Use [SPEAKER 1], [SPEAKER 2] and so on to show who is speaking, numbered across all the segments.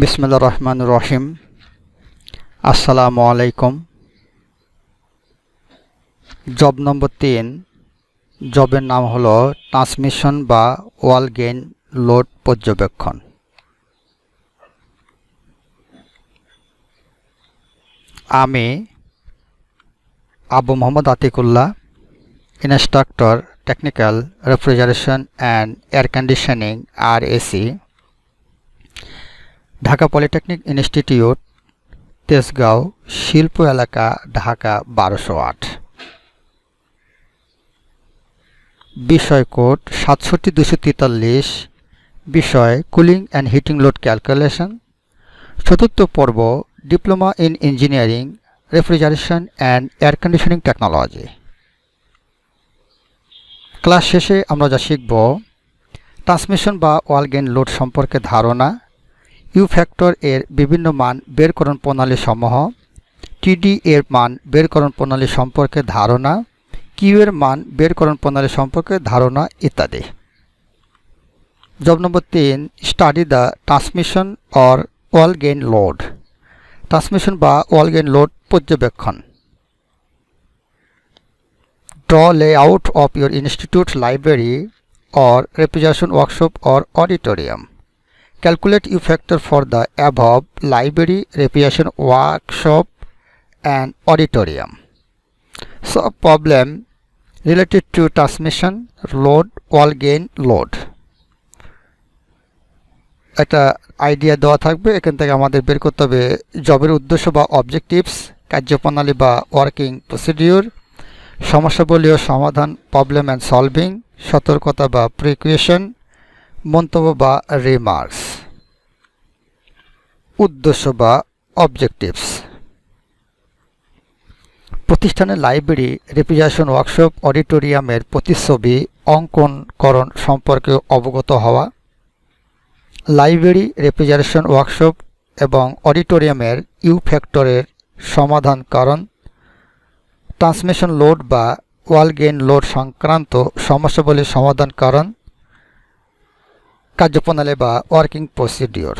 [SPEAKER 1] বিসমিল্লা রহমান রহিম আসসালামু আলাইকুম job number তিন। জবের নাম হলো ট্রান্সমিশন বা ওয়াল গেইন লোড পর্যবেক্ষণ। আমি Abu Mohammad Atikullah, instructor, technical, refrigeration and air conditioning, R AC Dhaka polytechnic institute, Tejgaon, শিল্প এলাকা, ঢাকা বারোশো আট। বিষয় কোড সাতষট্টি দুশো তেতাল্লিশ। বিষয়, cooling and heating load calculation. চতুর্থ পর্ব, diploma in engineering, refrigeration and air conditioning technology. Class শেষে আমরা যা শিখব, ট্রান্সমিশন বা ওয়ালগেন লোড সম্পর্কে ধারণা ইউ ফ্যাক্টর এর বিভিন্ন মান বেরকরণ প্রণালী সমূহ টিডি এর মান বেরকরণ প্রণালী সম্পর্কে ধারণা কিউ এর মান বেরকরণ প্রণালী সম্পর্কে ধারণা ইত্যাদি। জব নম্বর তিন study the transmission or wall gain load transmission বা ওয়াল গেইন লোড পর্যবেক্ষণ। Draw layout of your institute library or refrigeration workshop or auditorium calculate U factor for the above library, refrigeration workshop and auditorium. So a problem related to transmission load wall gain load. একটা idea দেওয়া থাকবে এখান থেকে আমাদের বের করতে হবে জবের উদ্দেশ্য বা অবজেক্টিভস কার্যপ্রণালী বা ওয়ার্কিং প্রসিডিওর সমস্যাবলী ও সমাধান প্রবলেম অ্যান্ড সলভিং সতর্কতা বা প্রিকুয়েশন মন্তব্য বা রিমার্কস উদ্দেশ্য বা অবজেক্টিভস প্রতিষ্ঠানের লাইব্রেরি রেফ্রিজারেশন ওয়ার্কশপ অডিটোরিয়ামের প্রতিচ্ছবি, অঙ্কনকরণ সম্পর্কে অবগত হওয়া। লাইব্রেরি রেফ্রিজারেশন ওয়ার্কশপ এবং অডিটোরিয়ামের ইউ ফ্যাক্টরের সমাধান কারণ। ট্রান্সমিশন লোড বা ওয়াল গেইন লোড সংক্রান্ত সমস্যাবলীর সমাধান কারণ। কার্যপ্রণালী বা ওয়ার্কিং প্রসিডিওর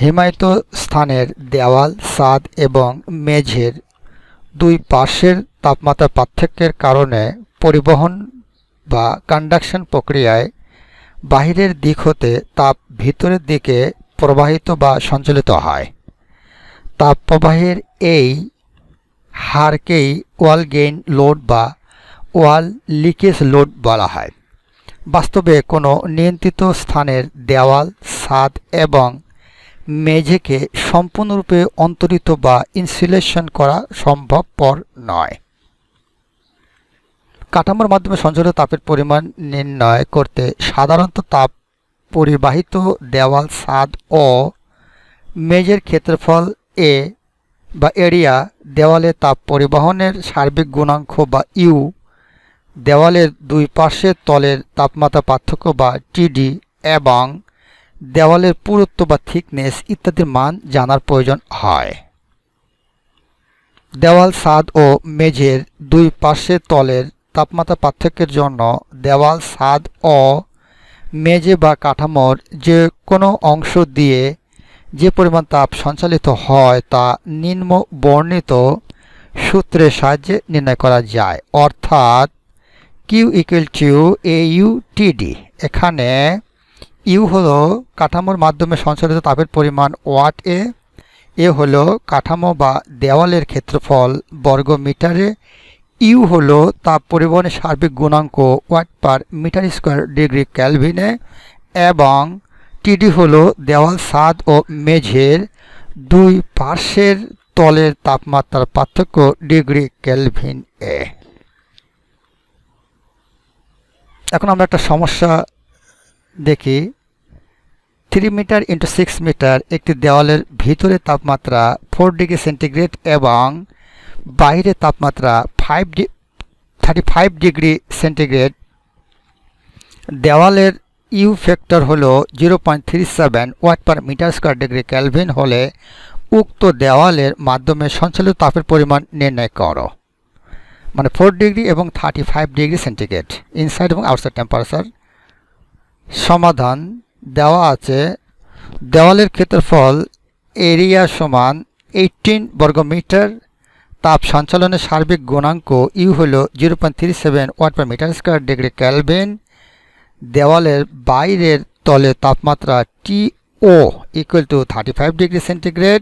[SPEAKER 1] হিমায়িত স্থানের দেওয়াল, ছাদ এবং মেঝের দুই পাশের তাপমাত্রা পার্থক্যের কারণে পরিবহন বা কন্ডাকশন প্রক্রিয়ায় বাহিরের দিক হতে তাপ ভিতরের দিকে প্রবাহিত বা সঞ্চালিত হয়। তাপ প্রবাহের এই হারকেই ওয়াল গেইন লোড বা ওয়াল লিকেজ লোড বলা হয়। বাস্তবে কোনো নিয়ন্ত্রিত স্থানের দেওয়াল, ছাদ এবং মেঝেকে সম্পূর্ণরূপে অন্তরিত বা ইনসুলেশন করা সম্ভবপর নয়। কাঠামোর মাধ্যমে সঞ্চালিত তাপের পরিমাণ নির্ণয় করতে সাধারণত তাপ পরিবাহিত দেওয়াল, ছাদ ও মেঝের ক্ষেত্রফল এ বা এরিয়া দেওয়ালে তাপ পরিবহনের সার্বিক গুণাঙ্ক বা ইউ দেওয়ালের দুই পাশের তলের তাপমাত্রা পার্থক্য বা টিডি এবং দেওয়ালের পুরুত্ব বা থিকনেস ইত্যাদির মান জানার প্রয়োজন হয়। দেওয়াল ছাদ ও মেঝের দুই পাশের তলের তাপমাত্রা পার্থক্যের জন্য দেওয়াল ছাদ ও মেঝে বা কাঠামোর যে কোনো অংশ দিয়ে যে পরিমাণ তাপ সঞ্চালিত হয় তা নিম্ন বর্ণিত সূত্রের সাহায্যে নির্ণয় করা যায়। অর্থাৎ Q equal to A U TD এখানে ইউ হলো কাঠামোর মাধ্যমে সঞ্চালিত তাপের পরিমাণ ওয়াট এ। এ হলো কাঠামো বা দেওয়ালের ক্ষেত্রফল বর্গ মিটারে ইউ হলো তাপ পরিবহনের সার্বিক গুণাঙ্ক watt per metre square degree ক্যালভিনে এবং টিডি হলো দেওয়াল ছাদ ও মেঝের দুই পার্শ্বের তলের তাপমাত্রার পার্থক্য ডিগ্রি ক্যালভিন এ। এখন আমরা একটা সমস্যা দেখি three metre into six metre একটি দেওয়ালের ভিতরে তাপমাত্রা ফোর ডিগ্রি সেন্টিগ্রেড এবং বাইরে তাপমাত্রা five D thirty five degree centigrade দেওয়ালের ইউ ফ্যাক্টর হল zero point three seven watt per metre square degree kelvin হলে উক্ত দেওয়ালের মাধ্যমে সঞ্চালিত তাপের পরিমাণ নির্ণয় করো। মানে ফোর ডিগ্রি এবং thirty five degree centigrade inside এবং আউটসাইড টেম্পারেচার সমাধান দেওয়া আছে। দেওয়ালের ক্ষেত্রফল এরিয়া সমান এইটিন বর্গমিটার। তাপ সঞ্চালনের সার্বিক গুণাঙ্ক ইউ হল zero point three seven watt per metre square degree kelvin দেওয়ালের বাইরের তলে তাপমাত্রা T O equal to thirty five degree centigrade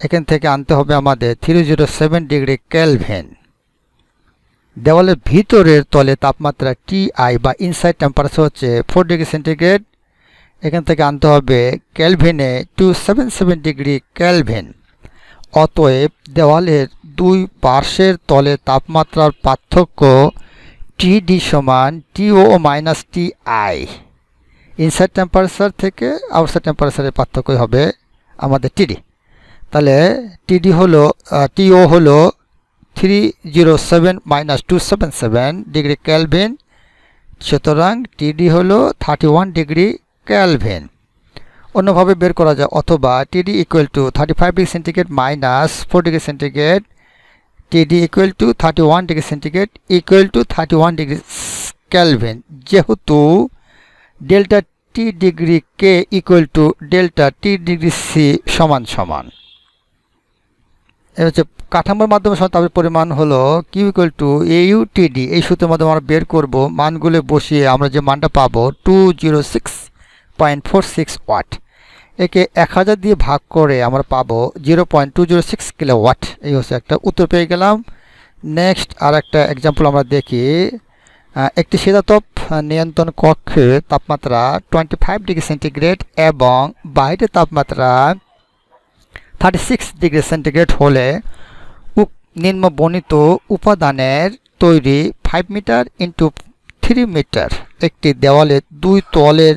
[SPEAKER 1] এখান থেকে আনতে হবে আমাদের three zero seven degree kelvin দেওয়ালের ভিতরের তলে তাপমাত্রা টি আই বা ইনসাইড টেম্পারেচার হচ্ছে ফোর ডিগ্রি সেন্টিগ্রেড এখান থেকে আনতে হবে ক্যালভিনে two seven seven degree kelvin অতএব দেওয়ালের দুই পার্শ্বের তলে তাপমাত্রার পার্থক্য টি ডি সমান T O minus T I inside temperature থেকে আউটসাইড টেম্পারেচারের পার্থক্য হবে আমাদের টিডি তাহলে টিডি হলো টিও হলো three zero seven minus two seven seven degree kelvin সুতরাং টিডি হলো থার্টি ওয়ান ডিগ্রি ক্যালভিন অন্যভাবে বের করা যায়, অথবা TD equal to thirty five degree centigrade minus four degree centigrade TD equal to thirty one degree centigrade equal to thirty one degree kelvin যেহেতু delta T degree K equal to delta T degree C সমান সমান। হচ্ছে কাঠামোর মাধ্যমে তাপের পরিমাণ হলো Q equal two ইউটিডি এই সূত্রের মাধ্যমে আমরা বের করব মানগুলো বসিয়ে আমরা যে মানটা পাবো two zero six point four six watt একে এক হাজার দিয়ে ভাগ করে আমরা পাবো zero point two zero six kilo watt এই হচ্ছে একটা উত্তর পেয়ে গেলাম। নেক্সট আর একটা এক্সাম্পল আমরা দেখি। একটি শীতাতপ নিয়ন্ত্রণ কক্ষে তাপমাত্রা টোয়েন্টি ফাইভ ডিগ্রি সেন্টিগ্রেড এবং বাইরে তাপমাত্রা থার্টি সিক্স ডিগ্রি সেন্টিগ্রেড হলে নিম্ন বর্ণিত উপাদানের তৈরি five metre into three metre একটি দেওয়ালে দুই তলের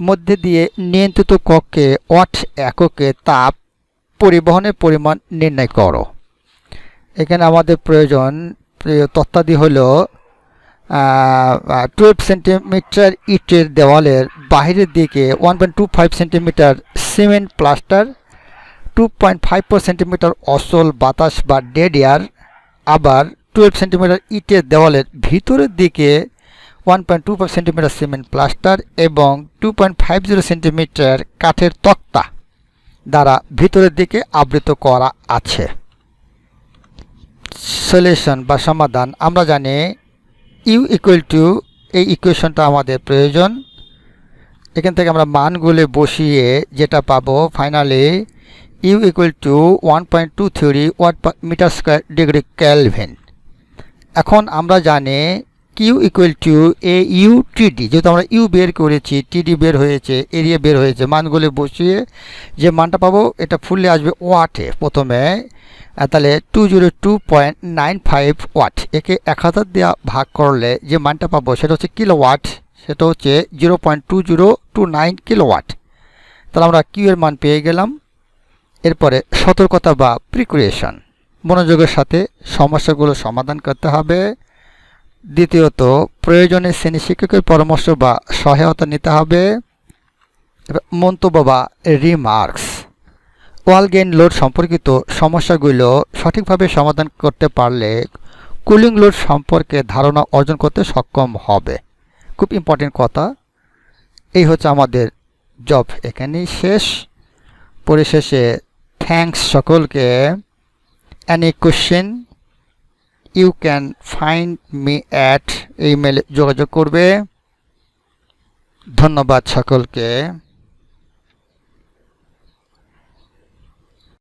[SPEAKER 1] মধ্যে দিয়ে নিয়ন্ত্রিত কক্ষে ওয়াট এককে তাপ পরিবহনের পরিমাণ নির্ণয় করো। এখানে আমাদের প্রয়োজন তত্ত্বাদি হল টুয়েলভ সেন্টিমিটার ইটের দেওয়ালের বাইরের দিকে one point two five centimetre cement plaster two point five four centimetre অসল বাতাস বা ডেড এয়ার আবার টুয়েলভ সেন্টিমিটার ইটের দেওয়ালের ভিতরের দিকে one point two five centimetre cement plaster এবং two point five zero centimetre কাঠের তক্তা দ্বারা ভিতরের দিকে আবৃত করা আছে। সলিউশন বা সমাধান, আমরা জানি ইউ ইকুয়াল টু এই ইকুয়েশনটা আমাদের প্রয়োজন। এখান থেকে আমরা মানগুলো বসিয়ে যেটা পাবো finally U equal to one point two three watt metre square degree kelvin এখন আমরা জানি Q equal to A U TD যেহেতু আমরা ইউ বের করেছি টিডি বের হয়েছে এরিয়া বের হয়েছে, মানগুলো বসিয়ে যে মানটা পাবো, এটা ফুললে আসবে ওয়াটে প্রথমে। তাহলে two zero two point nine five watt একে এক হাজার দেওয়া ভাগ করলে যে মানটা পাবো, সেটা হচ্ছে কিলো ওয়াট সেটা হচ্ছে zero point two zero two nine kilo watt তাহলে আমরা কিউ এর মান পেয়ে গেলাম। এরপরে সতর্কতা বা প্রিকুরেশন মনোযোগের সাথে সমস্যাগুলো সমাধান করতে হবে। দ্বিতীয়ত, প্রয়োজনে শ্রেণি শিক্ষকের পরামর্শ বা সহায়তা নিতে হবে। মন্তব্য বা রিমার্কস ওয়াল গেইন লোড সম্পর্কিত সমস্যাগুলো সঠিকভাবে সমাধান করতে পারলে কুলিং লোড সম্পর্কে ধারণা অর্জন করতে সক্ষম হবে। খুব ইম্পর্টেন্ট কথা। এই হচ্ছে আমাদের জব এখানেই শেষ। পরিশেষে থ্যাংকস সকলকে। Any question you can find me at ইমেলে যোগাযোগ করবে। ধন্যবাদ সকলকে।